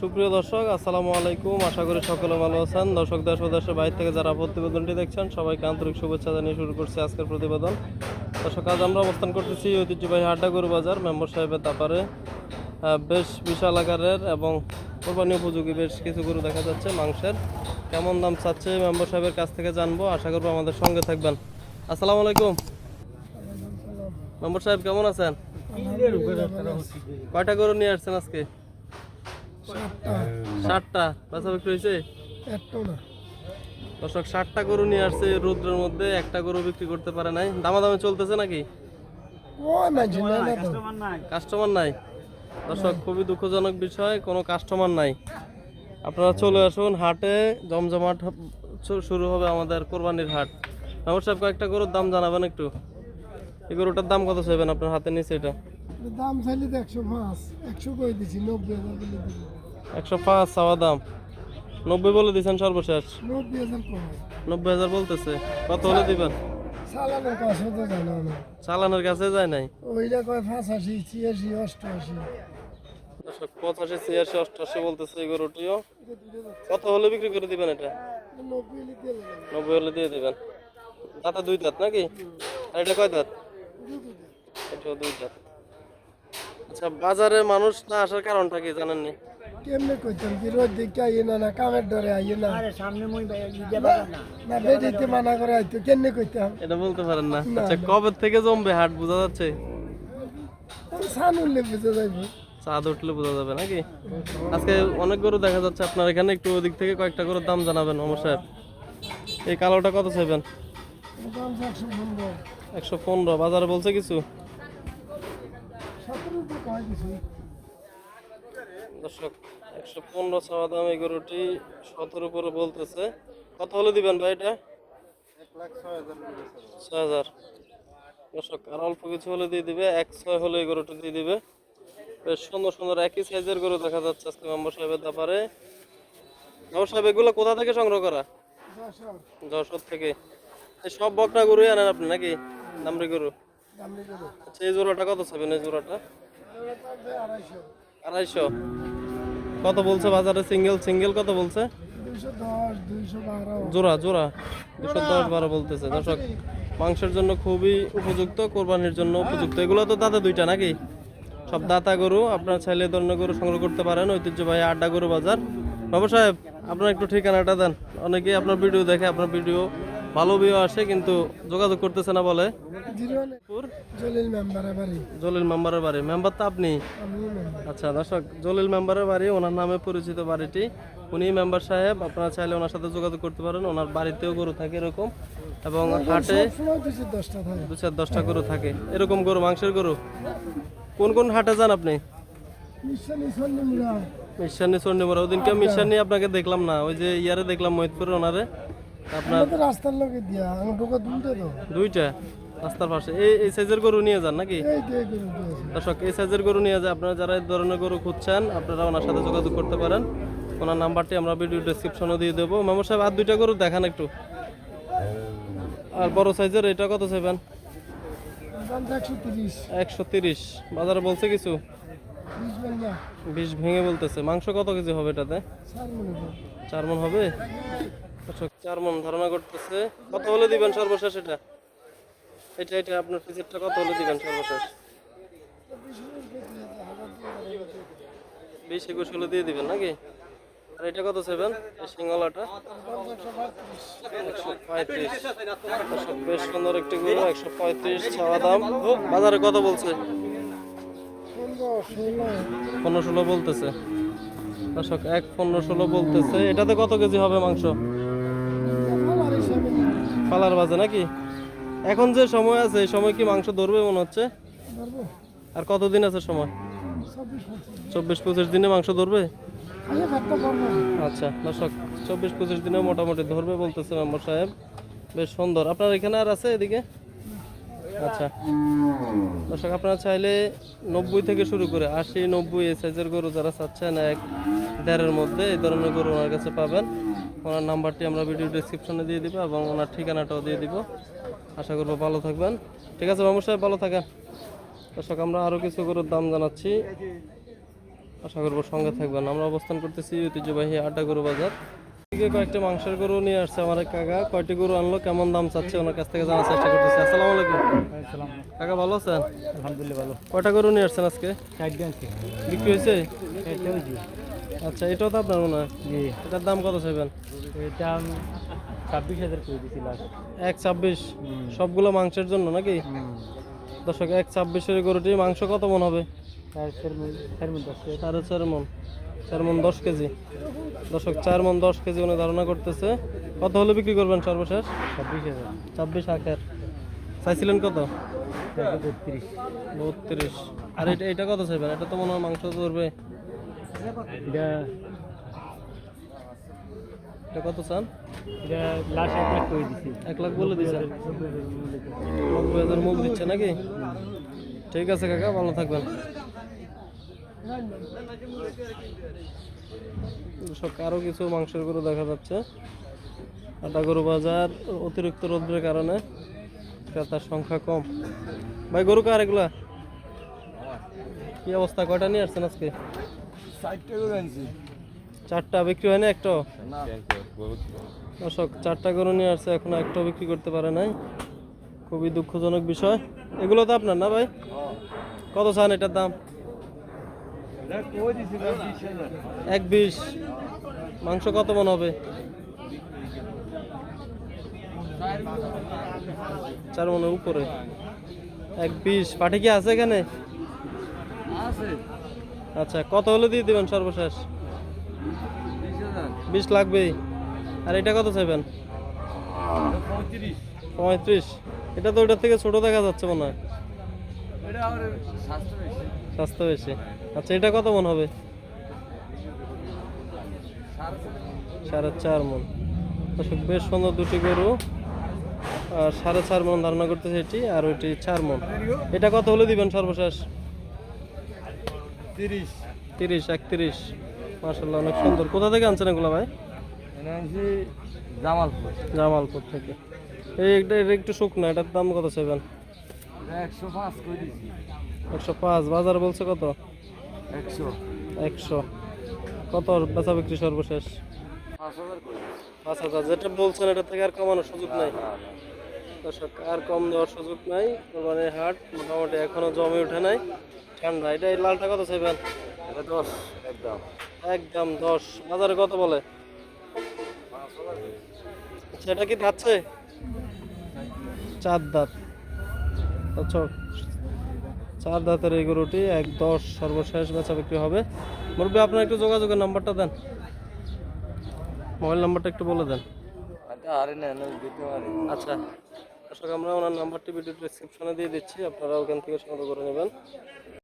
সুপ্রিয় দর্শক আসসালামু আলাইকুম। আশা করি সকলে ভালো আছেন। দর্শক দেশ ও দেশের বাইরে থেকে যারা প্রতিবেদনটি দেখছেন সবাইকে আন্তরিক শুভেচ্ছা জানিয়ে শুরু করছি আজকের প্রতিবেদন। দর্শক আজ আমরা অবস্থান করতেছি ঐতিহ্যবাহী হাড্ডা গরু বাজার মেম্বার সাহেবের তাপারে। বেশ বিশাল আকারের এবং কোরবানি উপযোগী বেশ কিছু গরু দেখা যাচ্ছে মাংসের। কেমন দাম চাচ্ছে মেম্বার সাহেবের কাছ থেকে জানব। আশা করব আমাদের সঙ্গে থাকবেন। আসসালামু আলাইকুম। মেম্বার সাহেব কেমন আছেন? কয়টা গরু নিয়ে আসছেন আজকে? ষাটটা বেচা বিক্রি হয়েছে? দর্শক ষাটটা গরু নিয়ে আসছে রৌদ্রের মধ্যে একটা গরু বিক্রি করতে পারে নাই। দামাদামি চলতেছে নাকি? কাস্টমার নাই দর্শক খুবই দুঃখজনক বিষয় কোনো কাস্টমার নাই। আপনারা চলে আসুন হাটে জমজমাট শুরু হবে আমাদের কোরবানির হাট। মেম্বার সাহেব কয়েকটা গরুর দাম জানাবেন একটু? এই গরুটার দাম কত চাইবেন আপনার হাতে নিচে এটা? দাম চাইলে তো একশো পাঁচ একশো করে দিছি নব্বই হাজার একশো পাঁচ চাওয়া দাম। নব্বই বলে দিয়েছেন সর্বশেষ। নব্বই হাজার বলতেছে। কত হলে দিবেন? চালানোর কাছে তো জানা না চালানোর কাছে যায় নাই? ওইটা কয় পাঁচাশি ছিয়াশি অষ্টআশি। পঁচাশি ছিয়াশি অষ্টাশি বলতেছে এই গরুটিও। কত হলে বিক্রি করে দিবেন এটা? নব্বই হলে দিয়ে দিবেন। দাঁতে দুই দাঁত নাকি? আর এটা কয় দাঁত। এটাও দুই দাঁত। আচ্ছা বাজারে মানুষ না আসার কারণটা কি জানেননি? কেমনে কইতাম? কি রোদ দেখে আইয়ে না না কামের ডরে আইয়ে না। না বেডিতে মানা করে আইতো কেমনে কইতাম? এটা বলতে পারেন না। আচ্ছা কবে থেকে জমবে হাট? বোঝা যাচ্ছে? সান উঠলে বুঝে যাইব। চাঁদ উঠলে বোঝা যাবে নাকি? আজকে অনেক গরু দেখা যাচ্ছে। আপনার এখানে একটু ওদিক থেকে কয়েকটা গরুর দাম জানাবেন অমর সাহেব। এই কালোটা কত চাইবেন? একশো পনেরো। বাজারে বলছে কিছু? দর্শক একশো পনেরো চাওয়া দাম এই গরুটি সতেরো করে বলতেছে। কত হলে দিবেন ভাই এটা? ছয় হাজার। দর্শক আর অল্প কিছু হলে দিয়ে দিবে এক ছয় হলে এই গরুটা দিয়ে দিবে। বেশ সুন্দর সুন্দর একই সাইজের গরু দেখা যাচ্ছে আজকে মেম্বার সাহেবের ব্যাপারে। মেম্বার সাহেব এগুলো কোথা থেকে সংগ্রহ করা? যশোর থেকে। সব বকনা গরুই আনেন আপনি নাকি? দামরি গরু? আচ্ছা এই জোড়াটা কত চাবেন? এই জোড়াটা? আড়াইশো। আড়াইশো। কত বলছে বাজারে? সিঙ্গেল সিঙ্গেল কত বলছে? জোড়া জোড়া। দুশো দশ বারো বলতেছে। দর্শক মাংসের জন্য খুবই উপযুক্ত কোরবানির জন্য উপযুক্ত। এগুলো তো দাদা দুইটা নাকি? সব দাতা গরু আপনার এই ধরনের গরু সংগ্রহ করতে পারেন। ঐতিহ্যবাহী আড্ডা গরু বাজার। বাবু সাহেব আপনার একটু ঠিকানাটা দেন। অনেকেই আপনার ভিডিও দেখে আপনার ভিডিও ভালো ভিউ আসে কিন্তু যোগাযোগ করতেছে না বলে। জলিল মেম্বার বাড়ি। জলিল মেম্বারের বাড়ি। মেম্বার তো আপনি? আচ্ছা দর্শক জলিল মেম্বারের বাড়ি ওনার নামে পরিচিত বাড়িটি। উনি মেম্বার সাহেব আপনারা চাইলে ওনার সাথে যোগাযোগ করতে পারেন। ওনার বাড়িতেও গরু থাকে এরকম। এবং হাটে দু চার দশটা গরু থাকে। এরকম গরু মাংসের গরু? কোন কোন হাটে যান আপনি? মিশানি চন্ডীমরা ওদিনকে মিশানি আপনাকে দেখলাম না। ওই যে ইয়ারে দেখলাম মহিতপুর ওনারে। আপনার রাস্তার লোকে দিয়া ঢোকা দুটো তো। দুইটা? রাস্তার পাশে। এই এই সাইজের গরু নিয়ে যান নাকি? দর্শক এই সাইজের গরু নিয়ে যায় আপনারা যারা এই ধরনের গরু খুঁজছেন আপনারা ওনার সাথে যোগাযোগ করতে পারেন। ওনার নাম্বারটি আমরা ভিডিও ডেসক্রিপশনে দিয়ে দেবো। মেমর সাহেব আর দুইটা গরু দেখান একটু। আর বড় সাইজের এটা কত চাইবেন? একশো তিরিশ। বাজারে বলছে কিছু? বিষ ভেঙে। বলতেছে। মাংস কত কেজি হবে এটাতে? চার মন হবে? চার মন ধারণা করতেছে। কত হলে দিবেন সর্বশেষ এটা? এটা এটা আপনার ফিচারটা কত হলে দিবেন সর্বশেষ? বিশ একুশ হলে দিয়ে দিবেন নাকি? আর এটা কত সেভেন? সিঙ্গলাটা? একশো পঁয়ত্রিশ। বেশ সুন্দর একটি গরু, একশো পঁয়ত্রিশ ছাওয়া দাম। বাজারে কত বলছে? পনেরো ষোলো বলতেছে। দর্শক, এক পনেরো ষোলো বলতেছে। এটাতে কত কেজি হবে মাংস? পালার বাজে নাকি? এখন যে সময় আছে এই সময় কি মাংস ধরবে মনে হচ্ছে? আর কতদিন আছে সময়? চব্বিশ পঁচিশ দিনে। মাংস ধরবে? আচ্ছা দর্শক চব্বিশ পঁচিশ দিনে মোটামুটি ধরবে বলতেছে মেম্বার সাহেব। বেশ সুন্দর। আপনার এখানে আর আছে এদিকে? আচ্ছা। দর্শক আপনারা চাইলে নব্বই থেকে শুরু করে আশি নব্বই এই সাইজের গরু যারা চাচ্ছেন এক দেড়ের মধ্যে এই ধরনের গরু ওনার কাছে পাবেন। ওনার নাম্বারটি আমরা ভিডিও ডিসক্রিপশনে দিয়ে দিব এবং ওনার ঠিকানাটাও দিয়ে দিব। আশা করব ভালো থাকবেন। ঠিক আছে মামু সাহেব, ভালো থাকেন। দর্শক, আমরা আরও কিছু গরুর দাম জানাচ্ছি। আশা করব সঙ্গে থাকবেন। আমরা অবস্থান করতেছি ঐতিহ্যবাহী আড্ডা গরু বাজার। এদিকে কয়েকটা মাংসের গরু নিয়ে আসছে আমার কাকা। কয়টি গরু আনলো কেমন দাম চাচ্ছে ওনার কাছ থেকে জানার চেষ্টা করতেছি। আসসালামু আলাইকুম। কাকা ভালো আছেন? আলহামদুলিল্লাহ ভালো। কয়টা গরু নিয়ে আসছেন আজকে? বিক্রি হয়েছে? আচ্ছা এটাও তো আপনার মনে হয়? এটার দাম কত চাইবেন? এটা ছাব্বিশ হাজার করে দিছি এক ছাব্বিশ? সবগুলো মাংসের জন্য নাকি? দর্শক এক ছাব্বিশের গরুটি মাংস কত মন হবে? সাড়ে চার মন চার মন দশ কেজি। চার মন দশ কেজি উনি ধারণা করতেছে। কত হলে বিক্রি করবেন সর্বশেষ? ছাব্বিশ হাজার। ছাব্বিশ আখের চাইছিলেন কত? বত্রিশ। বত্রিশ। আর এটা এটা কত চাইবেন? এটা তো মনে হয় মাংস ধরবে। এটা কত চান? এটা লাস্ট এক লাখ করে দিছি। এক লাখ বলে দিচ্ছেন নব্বই হাজার মুখ দিচ্ছে নাকি? ঠিক আছে কাকা ভালো থাকবেন। আরও কিছু মাংসের গরু দেখা যাচ্ছে। আটা গরু বাজার অতিরিক্ত রোদ্রের কারণে ক্রেতার সংখ্যা কম। ভাই গরু কার এগুলা? কি অবস্থা? কয়টা নিয়ে আসছেন আজকে? চারটা বিক্রি হয় না একটাও না দর্শক চারটা গরু নিয়ে আসছে এখন একটা বিক্রি করতে পারে নাই। খুবই দুঃখজনক বিষয়। এগুলো তো আপনার না ভাই? কত চান এটার দাম কই দিছি বিশ হাজার এক বিশ। মাংস কত মন হবে? চার মনের উপরে। এক বিশ। পাঠে কি আছে এখানে? আচ্ছা কত হলে দিয়ে দেবেন সর্বশেষ? বিশ লাগবেই। আর এটা কত চাইবেন? পঁয়ত্রিশ। এটা তো ওটার থেকে ছোট দেখা যাচ্ছে মনে হয়। স্বাস্থ্য বেশি। আচ্ছা এটা কত মন হবে? সাড়ে চার মন। দর্শক বেশ সুন্দর দুটি গরু। আর সাড়ে চার মন ধারণা করতেছে এটি আর ওইটি চার মন। এটা কত হলে দিবেন সর্বশেষ? তিরিশ। তিরিশ একত্রিশ। মার্শাল্লাহ অনেক সুন্দর। কোথা থেকে আনছেন এগুলো ভাই? জামালপুর। জামালপুর থেকে। এই একটা এটা একটু শুকনো এটার দাম কত চাইবেন? একশো পাঁচ বাজার বলছে কত? একশো। একশো। কত বেচা বিক্রি সর্বশেষ? পাঁচ হাজার যেটা বলছেন এটা থেকে আর কমানোর সুযোগ নাই। দর্শক আর কম দেওয়ার সুযোগ নাই। কোরবানির হাট মোটামুটি এখনও জমে ওঠে নাই। ঠান্ডা এটা এই লালটা কত চাইবেন? দশ একদম। একদম দশ। বাজারে কত বলে? এটা কি যাচ্ছে চার দাঁত। আচ্ছা চার দাঁতের এই গরুটি এক দশ সর্বশেষ বেচা বিক্রি হবে। মুরব্বী আপনার একটু যোগাযোগের নাম্বারটা দেন। মোবাইল নাম্বারটা একটু বলে দেন। দিতে পারি। আচ্ছা দর্শক আমরা ওনার নাম্বারটি ভিডিও ডিসক্রিপশনে দিয়ে দিচ্ছি। আপনারা ওখান থেকে সংগ্রহ করে নেবেন।